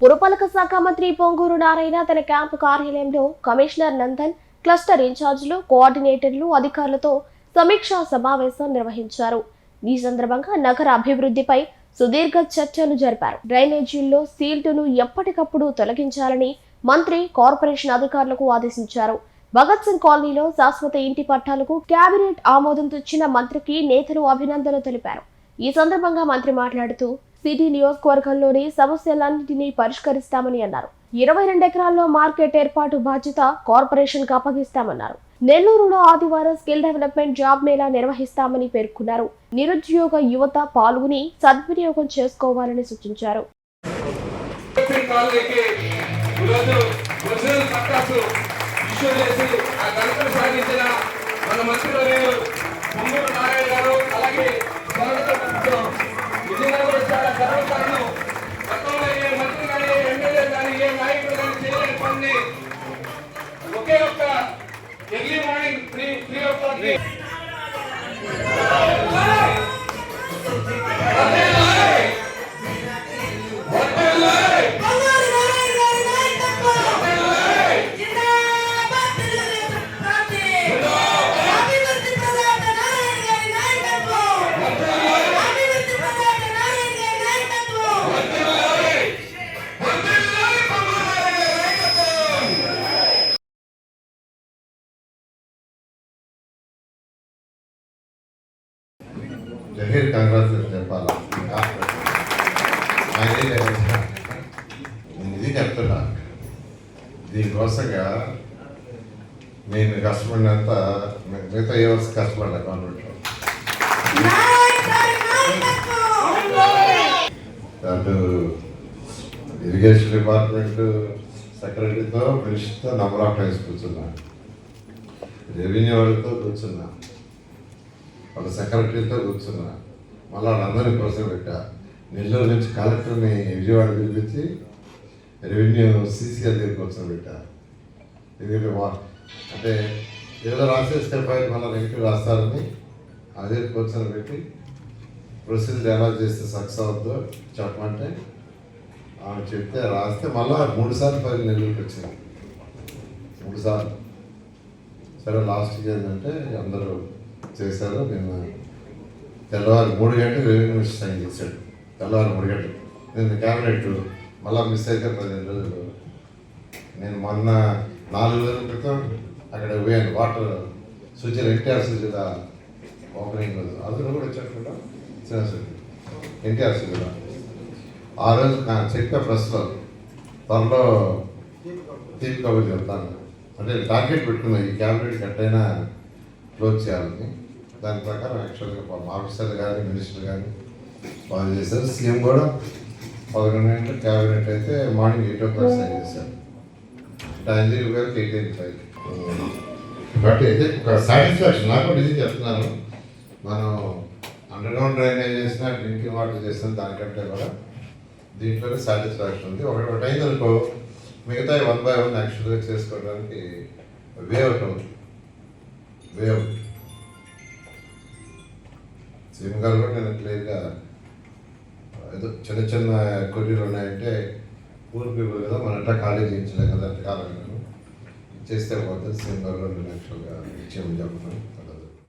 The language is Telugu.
పురపాలక శాఖ మంత్రి పొంగూరు నారాయణ తన క్యాంపు కార్యాలయంలో కమిషనర్ నందన్ క్లస్టర్ ఇన్ఛార్జీలు కోఆర్డినేటర్లు అధికారులతో సమీక్షా సమావేశం నిర్వహించారు. ఈ సందర్భంగా నగర అభివృద్ధిపై సుదీర్ఘ చర్చలు జరిపారు. డ్రైనేజీల్లో సీల్టును ఎప్పటికప్పుడు తొలగించాలని మంత్రి కార్పొరేషన్ అధికారులకు ఆదేశించారు. భగత్ సింగ్ కాలనీలో శాశ్వత ఇంటి పట్టాలకు కేబినెట్ ఆమోదం తెచ్చిన మంత్రికి నేతలు అభినందనలు తెలిపారు. ఈ సందర్భంగా మంత్రి మాట్లాడుతూ సిటీ నియోజకవర్గంలోని సమస్యలన్నింటినీ పరిష్కరిస్తామని అన్నారు. ఇరవై రెండు ఎకరాల్లో మార్కెట్ ఏర్పాటు బాధ్యత కార్పొరేషన్కు అప్పగిస్తామన్నారు. నెల్లూరులో ఆదివారం స్కిల్ డెవలప్మెంట్ జాబ్ మేళా నిర్వహిస్తామని పేర్కొన్నారు. నిరుద్యోగ యువత పాల్గొని సద్వినియోగం చేసుకోవాలని సూచించారు. ఈరోజు ఒరిజినల్ పట్టాసు ఒకే ఒక్క early morning three three o'clock Zaheer congratulation చెప్పాలి. ఆయనే నేను ఇది చెప్తున్నా. దీనికోసంగా నేను కష్టపడినంత మిగతా యూవర్స్ కష్టపడ్డా గవర్నమెంట్లో. అటు ఇరిగేషన్ డిపార్ట్మెంట్ సెక్రటరీతో మినిస్టర్తో నంబర్ ఆఫ్ టైమ్స్ కూర్చున్నా. రెవెన్యూ వాళ్ళతో కూర్చున్నా. వాళ్ళ సెక్రటరీతో కూర్చున్నా. మళ్ళీ వాళ్ళందరినీ కోసం పెట్టా. నెల్లూరు నుంచి కలెక్టర్ని విజయవాడ పిలిపించి రెవెన్యూ సీసీ దగ్గర కోసం పెట్టా. ఎందుకంటే వా అంటే ఏదో రాసేస్తే పై మళ్ళీ నెగిటివ్ రాస్తారని అదే కూర్చొని పెట్టి ప్రొసీజర్ ఎలా చేస్తే సక్సెస్ అవుతుందో చెప్పమంటే ఆమె చెప్తే రాస్తే మళ్ళీ మూడు సార్లు ఫైల్ నెల్లూరుకి వచ్చింది. మూడు సార్లు. సరే లాస్ట్కి ఏంటంటే అందరూ చేశారు నేను తెల్లవారు మూడు గంటలు రెవెన్యూ మినిస్టర్ సైన్ చేశాడు. తెల్లవారు మూడు గంటలు నేను క్యాబినెట్ మళ్ళా మిస్ అయితే పదిహేను రోజులు నేను మొన్న నాలుగు రోజుల క్రితం అక్కడ పోయాను. వాటర్ సుజల ఎన్టీఆర్ సుజల ఓపెనింగ్ రోజు. అతను కూడా వచ్చాడు కూడా ఎన్టీఆర్ సుజల ఆ రోజు నా చెప్పే ప్రశ్నలో త్వరలో తీపి కబుర్ చెప్తాను. అంటే టార్గెట్ పెట్టుకున్నా ఈ క్యాబినెట్ ఎట్టయినా క్లోజ్ చేయాలని. దాని ప్రకారం యాక్చువల్గా మా ఆఫీసర్లు కానీ మినిస్టర్ కానీ బాగా చేశారు. సీఎం కూడా పదకొండు గంటల క్యాబినెట్ అయితే morning eight o'clock sign చేశారు. టాంజీల్ గారికి ఎయిట్ ఎయిట్ ఫైవ్ బట్ అయితే ఒక సాటిస్ఫాక్షన్ నాకు కూడా ఇది చెప్తున్నాను. మనం అండర్గ్రౌండ్ డ్రైనేజ్ చేసినా డ్రింకింగ్ వాటర్ చేసిన దానికంటే కూడా దీంట్లో సాటిస్ఫాక్షన్ ఉంది. ఒకటి ఒకటి అయిందనుకో మిగతా వన్ బై వన్ యాక్చువల్గా చేసుకోవడానికి వే అవుట్ అవుతుంది. వే అవుట్ సీఎం కూడా నేను క్లియర్గా ఏదో చిన్న చిన్న కొరీలు ఉన్నాయంటే పూర్ పీపుల్ కదా మన అట్లా కాలేజ్ చేయించలేం కదా అంటే కాలం చేస్తే పోతే సీఎం గారు నేను యాక్చువల్గా ఇచ్చేయమని చెప్తున్నాను